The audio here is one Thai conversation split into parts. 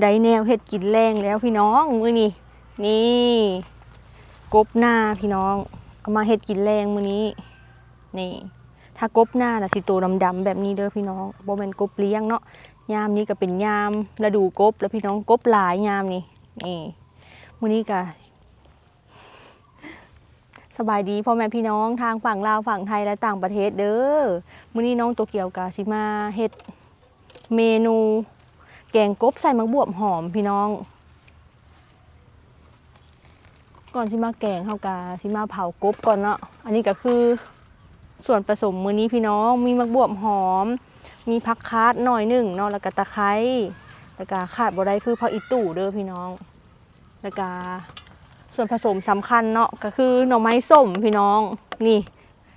ได้แนวเห็ดกินแรงแล้วพี่น้องมือนี้นี่กบหน้าพี่น้องเอามาเห็ดกินแรงมือนี้ นี่ ถ้ากบหน้าน่ะสิตัวดำๆแบบนี้เด้อพี่น้องบ่แม่นกบเลี้ยงเนาะยามนี้ก็เป็นยามฤดูกบแล้วพี่น้องกบหลายยามนี่นี่มื้อนี้ก็สบายดีพ่อแม่พี่น้องทางฝั่งลาวฝั่งไทยและต่างประเทศเด้อมื้อนี้น้องโตเกี่ยวกาสิมาเฮ็ดเมนู แกงกบใส่มะบวบหอมพี่น้อง ก่อนสิมาแกงเฮากาสิมาเผากบก่อนเนาะอันนี้ก็คือส่วนผสมมื้อนี้พี่น้องมีมะบวบหอม มีผักคาดหน่อยหนึ่งเนาะแล้วก็ตะไคร้แล้วก็ขาดบ่ได้คือผักอีตู่เด้อพี่น้องแล้วก็ส่วนผสมสำคัญเนาะก็คือหน่อไม้ส้มพี่น้องนี่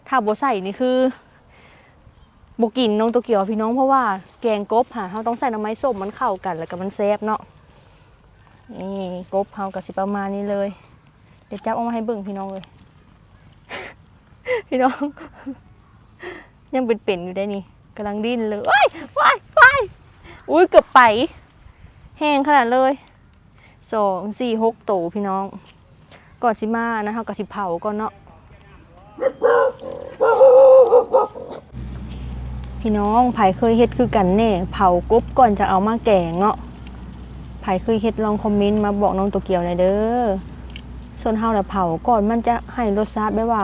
ถ้าบ่ใส่นี่คือ บกินน้องตัวเกียวพี่น้องเพราะว่าแกงกบค่ะเราต้องใส่น่อไม้ส้มมันเข้ากันแล้วก็มันแซ่บเนาะนี่กบเฮาก็สิประมาณนี้เลย เดี๋ยวจับเอามาให้เบิ่งพี่น้องเลย พี่น้อง ยังเป็นเป็นๆอยู่ได้นี่กำลังดิ้นเลยว้ายว้ายว้ายอุ้ยเกือบไป แห้งขนาดเลยสองสี่หกโตพี่น้องก่อนสิมานะคะกับสิเผาก่อนเนาะ พี่น้องไผเคยเฮ็ดคือกันแน่ เผากบก่อนจะเอามาแกงเนาะไผเคยเฮ็ดลองคอมเมนต์มาบอกน้องตัวเกียวหน่อยเด้อ ส่วนเฮาน่ะเผาก่อนมันจะให้รสชาติแบบว่า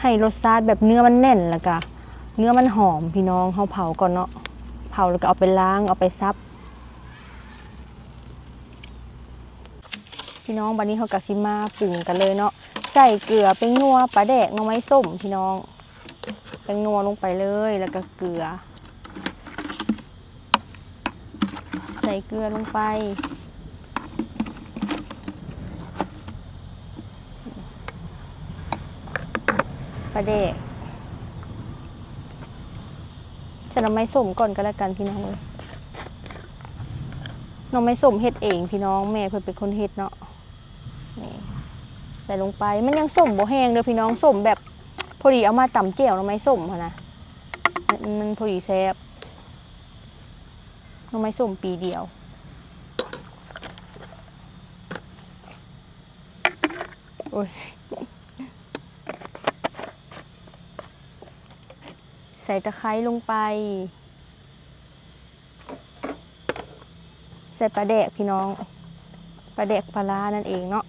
ให้รสชาติแบบเนื้อมันแน่นแล้วก็เนื้อมันหอมพี่น้องเฮาเผาก่อนเนาะ เผาแล้วก็เอาไปล้างเอาไปซับ พี่น้องบันนี้เขากะซิมาปรุงกันเลยเนาะ ใส่เกลือเป็นนัวปลาแดกน้องไม้ส้มพี่น้อง เป็นนัวลงไปเลยแล้วก็เกลือ ใส่เกลือลงไปปลาแดกใส่หน้ำไม้ส้มก่อนก็แล้วกันพี่น้องเลยน้ำไม้ส้มเฮ็ดเองพี่น้องแม่เพิ่นเป็นคนเฮ็ดเนาะนี่ใส่ลงไปมันยังส้มบ่แห้งเด้อพี่น้องส้มแบบ พอดีเอามาตำแจ่วหน้ำไม้ส้มหั่นนะมันพอดีแซ่บหน้ำไม้ส้มปีเดียวโอ้ยใส่ตะไคร้ลงไป ใส่ปลาแดกพี่น้องปลาแดกปลาร้านั่นเองเนาะ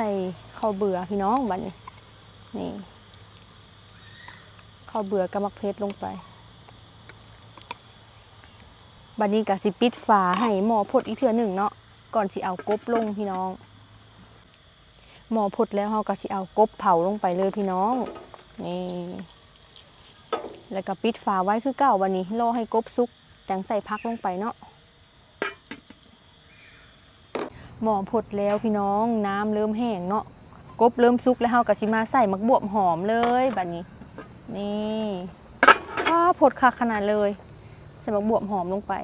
ใส่ข้าวเบื่อพี่น้องบัดนี้นี่ข้าวเบื่อกับมักเพชรลงไปบัดนี้ก็สิปิดฝาให้หมอพดอีกเทื่อหนึ่งเนาะก่อนสิเอากบลงพี่น้องหมอพดแล้วเราก็สิเอากบเผาลงไปเลยพี่น้องนี่แล้วก็ปิดฝาไว้คือเก่าวันนี้รอให้กบสุกจังใส่พักลงไปเนาะ หมอพดแล้วพี่น้องน้ำเริ่มแห้งเนาะกบเริ่มสุกแล้วเฮาก็สิมาใส่มักบวบหอมเลยบัดนี้ นี่ว้าดคักขนาดเลยใส่มักบวบหอมลงไป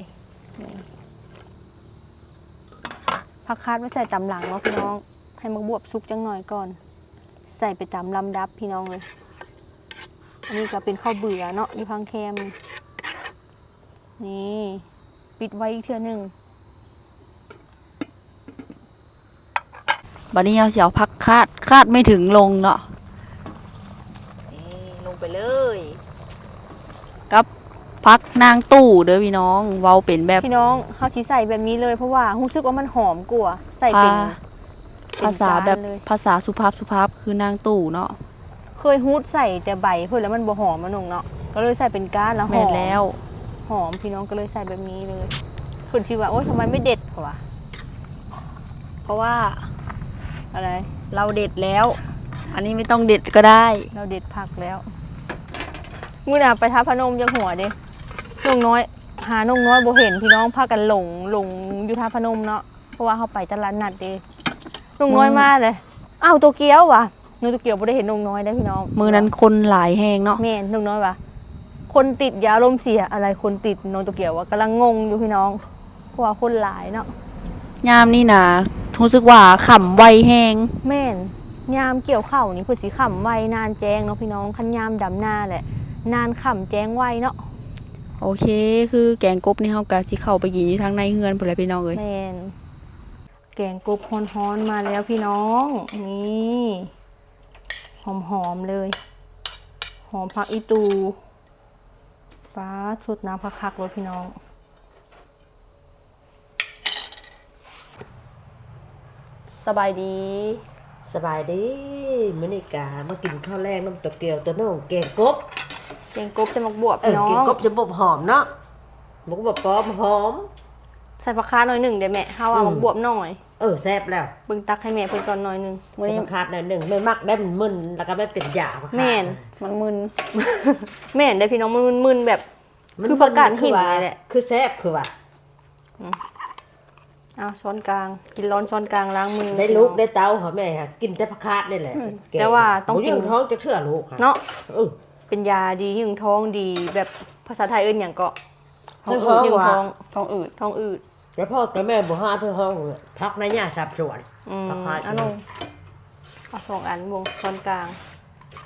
ผักคาดไม่ใส่ตำหลังเนาะพี่น้อง ให้มักบวบสุกจังหน่อยก่อน ใส่ไปตามลำดับพี่น้องเลยอันนี้ก็เป็นข้าวเบื่อเนาะอยู่ข้างแคมนี่ ปิดไว้อีกเทื่อหนึ่ง บัดนี้เอาเสียวพักคาดคาดไม่ถึงลงเนาะนี่ลงไปเลยกับพักนางตู้เด้อพี่น้องเว้าเป็นแบบพี่น้องเขาชีใส่แบบนี้เลยเพราะว่ารู้สึกว่ามันหอมกว่าใส่ภาเป็นภาษาแบบเป็นจนเลยภาษาสุภาพสุภาพคือนางตู้เนาะเคยฮูดใส่แต่ใบเพื่อแล้วมันบ่หอมมันนงเนาะก็เลยใส่เป็นก้านแล้วหแม่อมนแล้ว หอมพี่น้องก็เลยใส่แบบนี้เลยคุณคิดว่าโอ๊ยทำไมไม่เด็ดกว่าเพราะว่า อะไร เราเด็ดแล้ว อันนี้ไม่ต้องเด็ดก็ได้ เราเด็ดผักแล้วมื่อน่ะไปท้าพนมยังหัวเด้นงน้อย หานงน้อยบ่เห็นพี่น้องพากันหลงหลงอยู่ท่าพนมเนาะ เพราะว่าเขาไปตลาดนัดเด้นงน้อยอืมมาเลย อ้าวตัวเกี้ยวว่ะน้องตัวเกียวบ่ได้เห็นนงน้อยได้อพี่น้อง มือนั้นคนหลายแหงเนาะแม่นนงน้อยว่ะคนติดยาลมณ์เสียอะไรคนติดน้องตัวเกียวว่ากำลังงงอยู่พี่น้อง เพราะว่าคนหลายเนาะยามนี่นะ รู้สึกว่าขำไวแหงแม่นยามเกี่ยวข้าวนี่เพิ่นสิค่ำไว้นานแจ้งเนาะพี่น้องคันยามดำหน้าแหละ นานค่ำแจ้งไว้เนาะโอเค คือแกงกบนี่เฮาก็สิเข้าไปกินอยู่ทางในเฮือนพุ่นแหละพี่น้องเอ้ยแม่นแกงกบฮอนๆมาแล้วพี่น้องนี่หอมๆเลย หอมผักอีตูฟ้าสุดน้ำผักคักเลยพี่น้อง สบายดี สบายดีมื้อนี้กามากินข้าวแรงน้ำตะเกียวตัวน้องแกงกบแกงกบจะมักบวบเออพี่น้อแกงงกบจะบบหอมเนาะหมูกบปอมหอม ใส่ผักคาหน่อยหนึ่งเดี๋ยวแม่เฮาเอาอืม มักบวบหน่อยเออแซ่บแล้วเบิ่งตักให้แม่เพิ่นก่อนหน่อยหนึงมื้อนี้ขาดหน่อยหนึ่งไม่มักได้มันมึนแล้วก็ไม่เป็นยาขาดแม่นมันมึน แม่นได้อพี่น้องมันมึนๆแบบมันคือผักกาดหินคือว่าเลยแหละ คือแซ่บคือว่า เอาช้อนกลาง กินร้อนช้อนกลางล้างมือได้ลูกได้เต้าเหรอแม่ฮะกินแต่ผักคาดนี่แหละกแต่ว่าต้องกินบ่ยิ่ท้องจะเชื่อลูกค่ะเนาะเออเป็นยาดียึงท้องดีแบบภาษาไทยเอิ้นหยังก็ท้องอืดยึงท้องท้องอืดท้องอืดแล้วพ่อกับแม่บ่ห้าเพื่อห้องพักในหญ้าสับสวนอืมผักคาดเอันนงเอาสองอันวงช้อนกลาง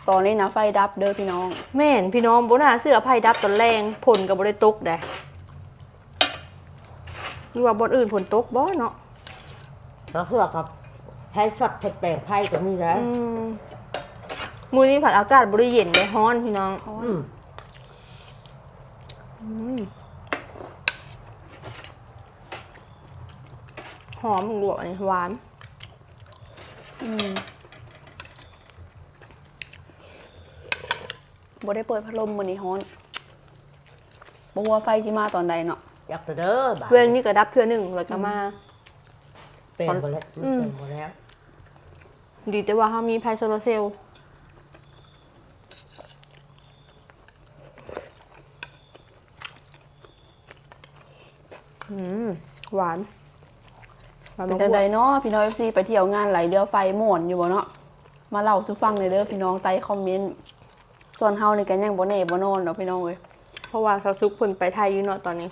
ตอนนี้นะไฟดับเด้อพี่น้อง แม่นพี่น้องบ่น่าเสื้อไผ่ดับตอนแรงผลก็บ่ได้ตกได้ หรือว่าบ่อนอื่นฝนตกบ่เนาะแล้วเพื่อกับใช้ช็อตแปลงไพ่ก็มีแล้วอืมมื้อนี้ผัดอากาศบ่ได้เย็นได้ร้อนพี่น้องอืมอืมหอมหลวกอันนี้หวาน อืมบ่ได้เปิดพัดลมมื้อนี้ฮ้อนบ่ฮู้ว่าไฟสิมาตอนใดเนาะ อยากจะเด้อบ่าเพื่อนนี่ก็ดับเทื่อหนึ่งแล้วก็มา เป็นหมดแล้วอืมเป็นหมดแล้วดีแต่ว่าเขามีไพโซโลเซลล์อืมหวานหวานเป็นมากจังใดเนาะพี่น้อง FC ไปเที่ยวงานไหลเรือไฟม่วนอยู่บ่เนาะมาเล่าสู่ฟังหน่อยเด้อพี่น้องใต้คอมเมนต์ส่วนเฮานี่ก็ยังบ่แน่บ่นอนเนาะพี่น้องเอ้ยเพราะว่าเขาซุกเพิ่นไปไทยอยู่เนาะตอนนี้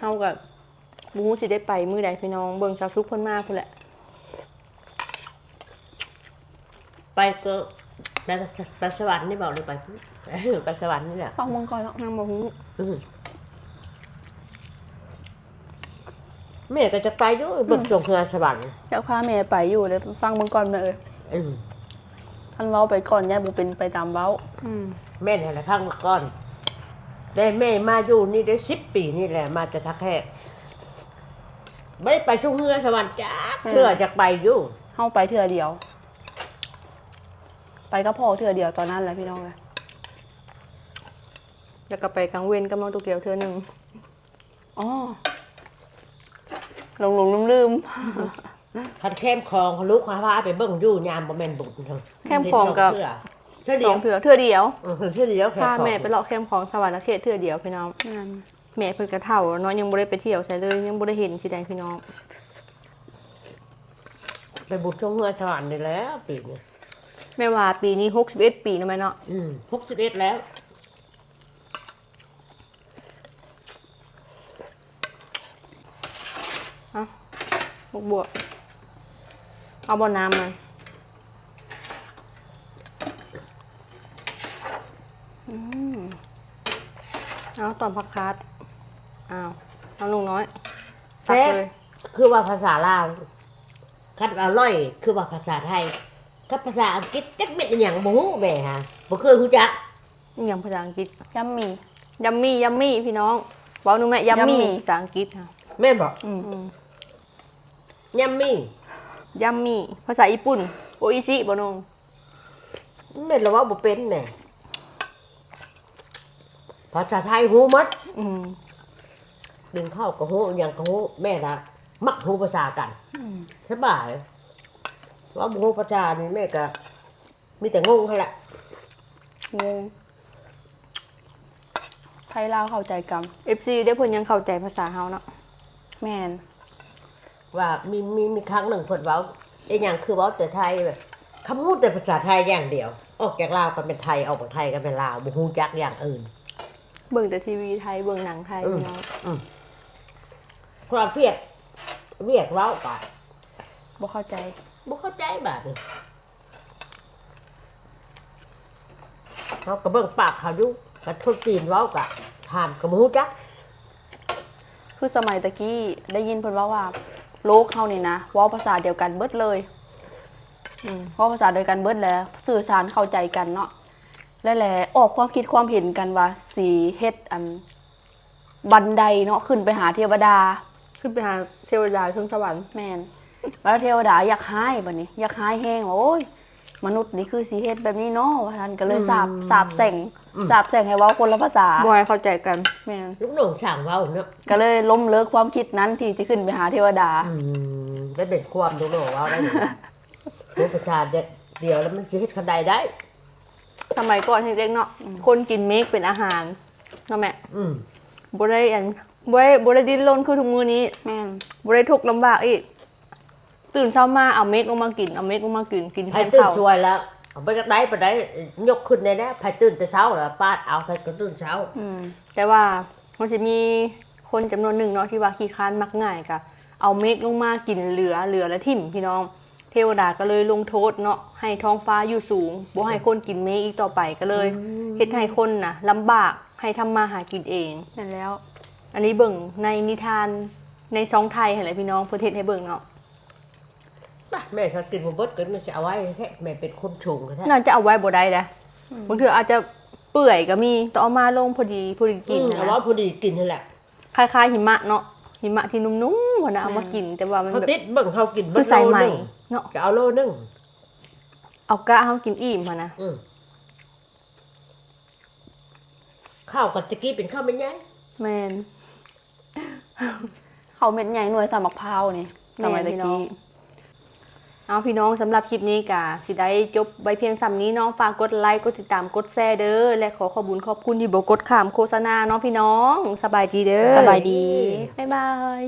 เขากับบูฮูสิได้ไปมือใดพี่น้องเบิ่งซาซุกเพิ่นมากพุ่นแหละ ไปก็ไปไปสวรรค์นี่บอกเลยไปเออไปสวรรค์นี่แหละฟังมึงก่อนเนาะนางบ่ฮู้อืมแม่ก็จะไปด้วยเบิกส่งเรือสวรรค์อยากพาแม่ไปอยู่เด้อฟังมึงก่อนแม่เอ้ยอืมท่านเว้าไปก่อนย่าบ่เป็นไปตามเว้า อืมแม่นี่นแหละข้างก้อน ได้แม่มาอยู่นี่ได้สิบปีนี่แหละ มาจะทักแค่ไม่ได้ไปช่วงเรือสวรรค์จ้าเพื่อจะไปอยู่เฮาไปเทื่อเดียว ไปก็พอเทื่อเดียวตอนนั้นแหละพี่น้องเอ้ยแล้วก็ไปกลางเว้นกับน้องตัวเกียวเทื่อหนึงอ๋อหลงหลงลืมลืมคันเข้มคลองเขาลุกเขาพาไปเบิ่งอยู่ยามบ่แม่นบุญเถอะแคมของกับ เพื่อเพื่อสเดียอวงเถื่อเทื่อเดียวเออเพื่อเดียวแค่พาของแม่ไปเลาะแคมของสวรรค์เขตเทื่อเดียวพี่น้องนั่นแม่เพิ่นกระเท่าเนาะยังบ่ได้ไปเที่ยวใส่เลยยังบ่ได้เห็นสิใดพี่น้องไปบุญช่วงเรือสวรรค์นี่แหล้วปีนี้แม่ว่าปีนี้61ปีนะแม่เนาะอืมหกสิบเอ็ดแล้วบวกบวกเอาบ่น้ำมัน เอาตอนพักคัดอ้าวเอาลุงน้อยตักแซ่บเลยคือว่าภาษาลาวคัดอร่อย คือว่าภาษาไทยคัดภาษาอังกฤษจักเม็ดอหย่างบ่ฮู้แม่ฮะบ่เคยรู้จักนี่ยังภาษาอังกฤษยัมมี่ยัมมี่ยัมมี่พี่น้องเว้าหนูแม่ยัมมี่ Yummy ภาษาอังกฤษค่ะแม่นบอกอืมอืมยัมมี่ยัมมี่ภาษาญี่ปุ่น โออิชิบ่นงแม่นละว่าบ่เป็นแม่ ภาษาไทยฮู้หมดอืมดึงเข้าก็ฮู้อหยังก็ฮู้แม่ละมักฮู้ภาษากันอืมสบายว่าบ่ฮู้ภาษานี่แม่ก็มีแต่งงหั่นแหละงงไทยลาวเข้าใจกันเอฟซีได้เพิ่นยังเข้าใจภาษาเฮาเนาะแม่นว่ามีมีมีครั้งหนึ่งเพิ่นเว้าไอ้อย่างคือเว่าแต่ไทยแบบคำพูดแต่ภาษาไทยอย่างเดียว ออกจากลาวก็เป็นไทยออกจากไทยก็เป็นลาวบ่ฮู้จักอย่างอื่น เบิ่งแต่ทีวีไทยเบิ่งหนังไทยอืมพี่น้องความเวียดเวียดเว้าก็บ่เข้าใจบ่เข้าใจบาดนี้เขาก็เบิ่งปากเขาอยู่กับทุกจีนเว้าก็ถามก็บ่ฮู้จักคือสมัยตะกี้ได้ยินเพิ่นว่าว่า โลกเฮานี่นะเว้าภาษาเดียวกันเบิดเลยอืมเว้าภาษาเดียวกันเบิดแล้วสื่อสารเข้าใจกันเนาะ และแหละออกความคิดความเห็นกันว่าสีเฮ็ดอันบันไดเนาะขึ้นไปหาเทวดา ขึ้นไปหาเทวดาขึ้นสวรรค์แม่นแล้วเทวดาอยากหายบัดนี้ อยากหายแห้งว่าโอ้ย มนุษย์นี่คือสีเฮ็ดแบบนี้เนาะว่าท่านก็เลยสาบสาบแส่งสาบแส่งให้เว้าคนละภาษาบอยเข้าใจกันแม่นลูกน้องช่างเว้าเนาะก็เลยล้มเลิกความคิดนั้นที่จะขึ้นไปหาเทวดาอืมได้เป็นความลูกน้องเว้าได้นี่ผู้ประชาเด็ดเดียวแล้วมันสิเฮ็ดคันใดได้ สมัยก่อนเด็กๆเนาะคนกินเมกเป็นอาหารเนาะแม่อืมบ่ได้อันบ่ได้บ่ได้ดิ้นรนคือทุกมื้อนี้แม่นบ่ได้ทุกข์ลำบากอีก ตื่นเช้ามาเอาเมกลงมากินเอาเมกลงมากินกินแทไผนตื่นข้าวช่วยแล้วเอาไปจากไหนไปได้ยกขึ้นได้แล้วไผตื่นแต่เช้าแล้วปาดเอาไผก็ตื่นเช้า อืมแต่ว่ามันจะมีคนจำนวนหนึ่งเนาะที่ว่าขี้ค้านมักง่ายกะเอาเมฆลงมากินเหลือเหลือและทิ่มพี่น้อง เทวดาก็เลยลงโทษเนาะให้ท้องฟ้าอยู่สูงบ่ให้คนกินเมฆอีกต่อไปก็เลยเฮ็ดให้คนน่ะลำบากให้ทำมาหากินเองนั่นแล้ว อันนี้เบิ่งในนิทานในซองไทยหั่นแหละพี่น้องเพิ่นเฮ็ดให้เบิ่งเนาะป่ะแม่ฉันกินบ่เบิดก็มันจะเอาไว้แท้แม่เป็นคนชงก็แท้น่าจะเอาไว้บ่ได้นะบางเทื่ออาจจะเปื่อยก็มีต้องเอามาลงพอดีพอดีกินอืมนะเอาว่าพอดีกินนั่นแหละคล้ายๆหิมะเนาะ หิมะที่นุ่มๆพุ่นน่ะเอามากินแต่ว่ามันเขาแบบติดเบิ่งเขากินคืเบิอดใส่โลใหม่นึงเนาะจะเอาโลนึงเอากะเฮากินอิ่มพอนะอืมข้าวกับตะกี้เป็นข้าวเป็นไงแมนเขาเม็ดใหญ่หน่วยสามักพร้าวนี่สมัยตะแม่นพี่น้อกี้ ง เอาพี่น้องสำหรับคลิปนี้กะสิได้จบไว้เพียงสำนี้เน้องฝากกดไลค์กดติดตามกดแชร์เด้อและขอขอบคุญขอบคุณที่บอกกดขามโฆษณาเนาะพี่น้อง สบายดีเด้อสบายดี บ๊ายบาย